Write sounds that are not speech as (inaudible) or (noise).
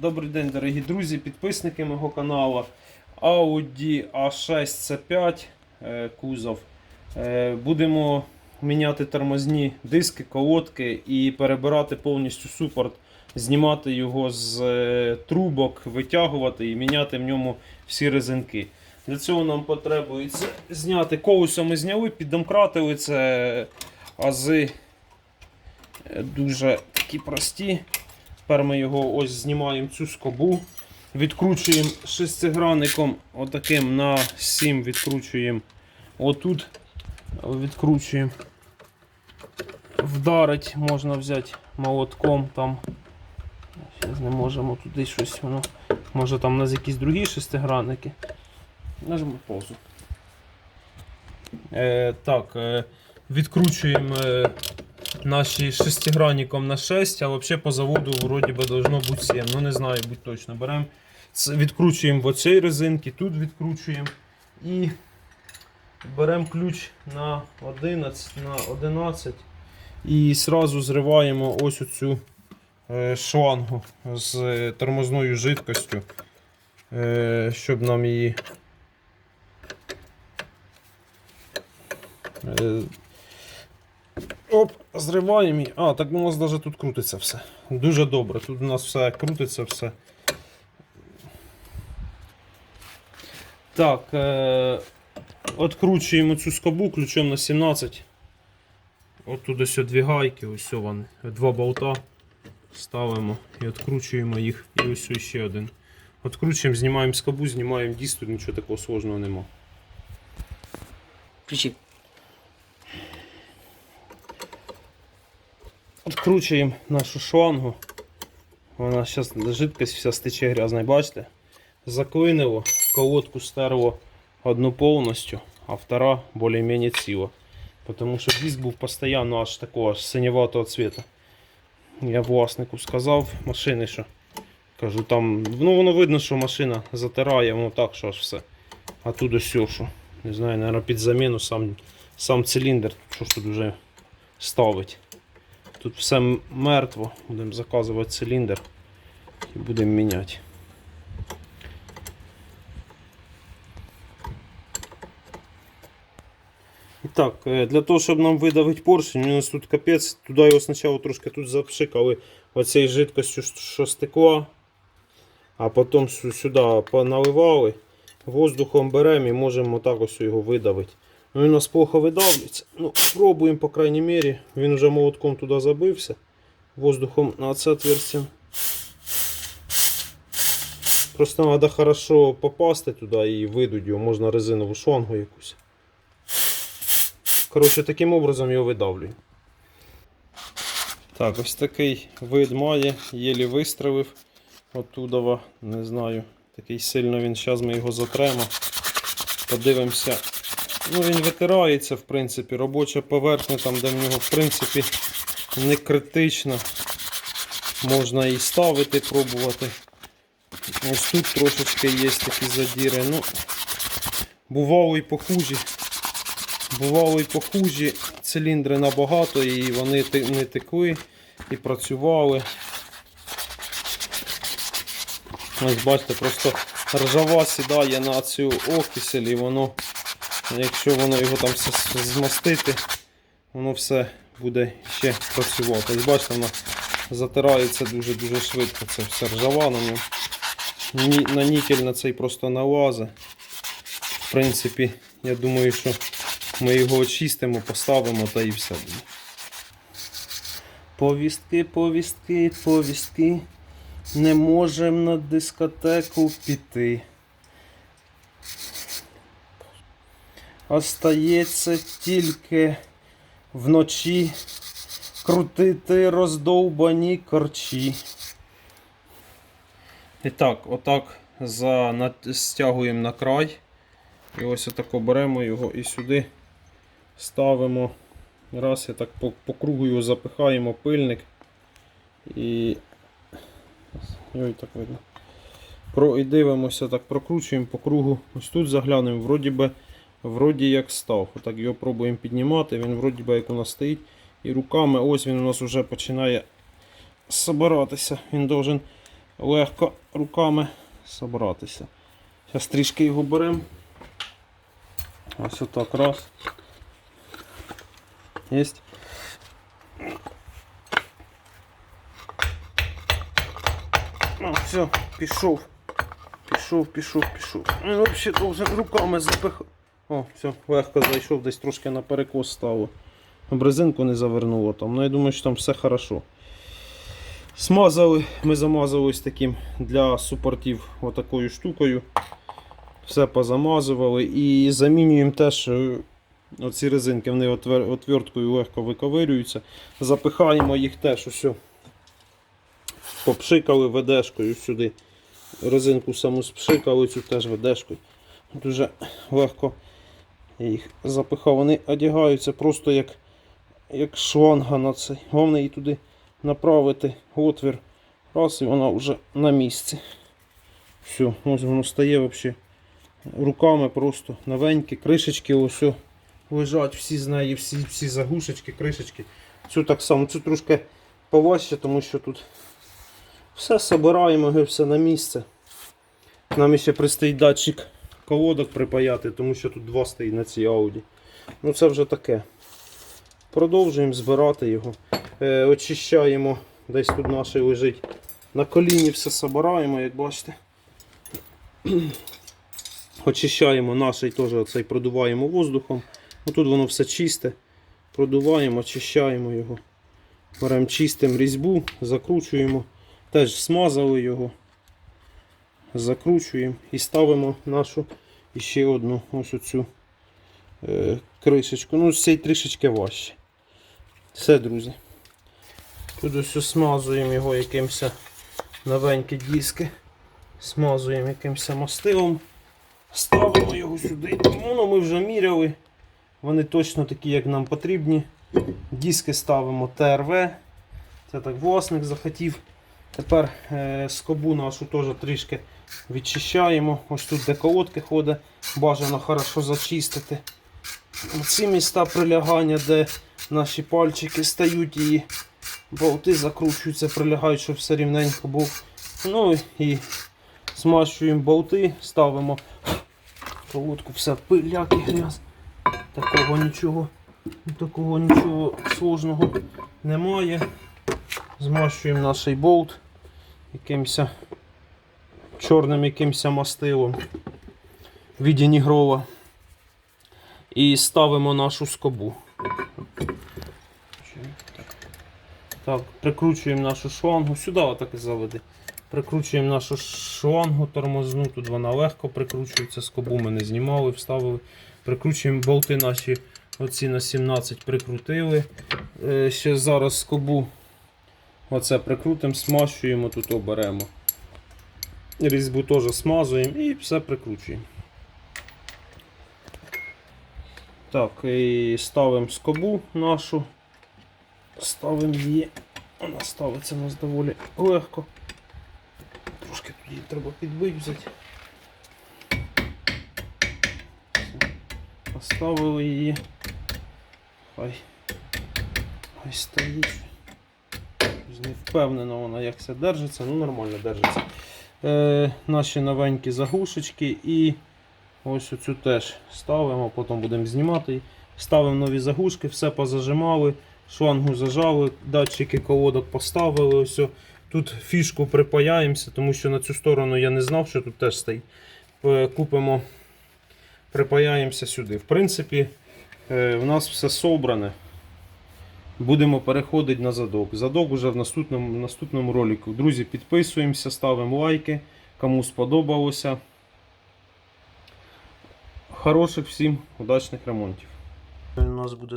Добрий день, дорогі друзі, підписники мого каналу. Audi A6 C5 е, кузов. Е, Будемо міняти тормозні диски, колодки і перебирати повністю супорт, знімати його з е, трубок, витягувати і міняти в ньому всі резинки. Для цього нам потребується зняти колесо ми зняли, піддомкратили це ази дуже такі прості. Тепер ми його ось знімаємо цю скобу, відкручуємо шестигранником отаким на 7 відкручуємо. Отут відкручуємо. Вдарить можна взяти молотком там. Зараз не можемо туди щось воно. Може там у нас якісь другі шестигранники. Нажмемо паузу. Е, так, е, відкручуємо е, наші шестигранником на 6, а взагалі по заводу вроді би должно бути 7. Ну не знаю, будь точно. Беремо, відкручуємо в оцій резинки, тут відкручуємо і беремо ключ на 11, на 11 і сразу зриваємо ось оцю е, шлангу з е, тормозною жидкостю, е, щоб нам її. Оп, зриваємо її. А, так у нас навіть тут крутиться все. Дуже добре. Тут у нас все крутиться, все. Так, е- откручуємо цю скобу ключом на 17. От тут ось дві гайки, ось вони, два болта. Ставимо і відкручуємо їх. І ось ще один. Откручуємо, знімаємо скобу, знімаємо диск, тут нічого такого сложного нема. Включи. Откручуємо нашу шлангу. Вона зараз жидкость вся стече грязна, бачите? Заклинило, колодку стерло одну повністю, а втора більш-менш ціла. Тому що диск був постійно аж такого аж синеватого цвіта. Я власнику сказав машини, що кажу, там, ну воно видно, що машина затирає, воно так, що аж все. А тут ось що. Не знаю, мабуть, під заміну сам, сам циліндр, що ж тут вже ставить. Тут все мертво. Будемо заказувати циліндр і будемо міняти. І так, е, для того, щоб нам видавити поршень, у нас тут капець, туди його спочатку трошки тут запшикали оцею жидкостю, що стекла, а потім сюди поналивали, воздухом беремо і можемо так ось його видавити. Ну, він у нас плохо видавлюється. Ну, пробуємо, по крайній мірі. Він вже молотком туди забився. Воздухом на це отверстие. Просто треба хорошо попасти туди і видуть його, можна резинову шлангу якусь. Коротше, таким образом його видавлюю. Так, ось такий вид має, єлі вистрелив оттудова, не знаю. Такий сильно він, зараз ми його затремо. Подивимося. Ну, він витирається, в принципі, робоча поверхня, там, де в нього, в принципі, не критично. Можна і ставити, пробувати. Ось тут трошечки є такі задіри. Ну, бувало і похужі. Бувало і похужі. Циліндри набагато і вони не текли і працювали. Ось бачите, просто ржава сідає на цю окисель і воно Якщо воно його там все змастити, воно все буде ще працювати. Ось бачите, воно затирається дуже-дуже швидко. Це все ржава на ньому. На нікель на цей просто налазить. В принципі, я думаю, що ми його очистимо, поставимо та і все буде. Повістки, повістки, повістки. Не можемо на дискотеку піти. Остається тільки вночі крутити роздовбані корчі. І так, отак за, стягуємо на край. І ось отако беремо його і сюди ставимо. Раз і так по, по кругу його запихаємо пильник. І. Ой, так видно. Про, і дивимося, так прокручуємо по кругу. Ось тут заглянемо, вроді би. Вроді як став. Отак його пробуємо піднімати, він вроді би як у нас стоїть. І руками ось він у нас вже починає собиратися. Він должен легко руками собратися. Зараз трішки його беремо. Ось отак раз. Єсть. Ну, все, пішов. Пішов, пішов, пішов. Ну, взагалі должен руками запихати. О, все, легко зайшов, десь трошки на перекос стало. Об резинку не завернуло там. Ну я думаю, що там все хорошо. Смазали, ми замазали таким для супортів отакою штукою. Все позамазували і замінюємо теж е, оці резинки, вони отверткою легко виковирюються. Запихаємо їх теж ось. Попшикали ведешкою сюди. Резинку саму спшикали, цю теж ведешкою. Дуже легко їх запихав. Вони одягаються просто як, як шланга на цей. Головне її туди направити отвір. Раз і вона вже на місці. Все, ось воно стає взагалі руками просто новенькі. Кришечки ось лежать всі з неї, всі, всі заглушечки, кришечки. Цю так само, цю трошки поважче, тому що тут все собираємо, все на місце. Нам ще пристоїть датчик колодок припаяти, тому що тут два стоїть на цій ауді. Ну це вже таке. Продовжуємо збирати його. Е, очищаємо, десь тут наш лежить. На коліні все собираємо, як бачите. (clears throat) Очищаємо наш теж оцей продуваємо воздухом. Отут воно все чисте. Продуваємо, очищаємо його. Беремо чистимо різьбу, закручуємо. Теж смазали його. Закручуємо і ставимо нашу ще одну ось оцю е, кришечку. Ну, цієї трішечки важче. Все, друзі. Тут ось смазуємо його якимось новенькі диски. Смазуємо якимось мастилом. Ставимо його сюди. Ну, ми вже міряли. Вони точно такі, як нам потрібні. Диски ставимо ТРВ. Це так власник захотів. Тепер е, скобу нашу теж трішки відчищаємо. Ось тут де колодки ходить, бажано хорошо зачистити. Ці міста прилягання, де наші пальчики стають і болти закручуються, прилягають, щоб все рівненько був. Ну і змащуємо болти, ставимо колодку, все пиляк і грязь. Такого нічого, такого нічого сложного немає. Змащуємо наш болт якимось чорним якимось мастилом в віді нігрова. І ставимо нашу скобу. Так, прикручуємо нашу шлангу. Сюди отак і заведи. Прикручуємо нашу шлангу тормозну. Тут вона легко прикручується. Скобу ми не знімали, вставили. Прикручуємо болти наші оці на 17 прикрутили. Е, Ще зараз скобу оце прикрутимо, смащуємо, тут оберемо. Різьбу теж смазуємо і все прикручуємо. Так, і ставимо скобу нашу. Ставимо її. Вона ставиться у нас доволі легко. Трошки тут її треба підбити взяти. Поставили її. Хай. Хай стоїть. Не впевнена вона як це держиться, ну нормально держиться. Е, наші новенькі заглушечки і ось оцю теж ставимо, потім будемо знімати. Ставимо нові заглушки, все позажимали, шлангу зажали, датчики колодок поставили. Ось. Тут фішку припаяємося, тому що на цю сторону я не знав, що тут теж стоїть. Е, Купимо, припаяємося сюди. В принципі, е, в нас все собране. Будемо переходити на задок. Задок уже в наступному, в наступному ролику. Друзі, підписуємося, ставимо лайки. Кому сподобалося. Хороших всім удачних ремонтів. У нас буде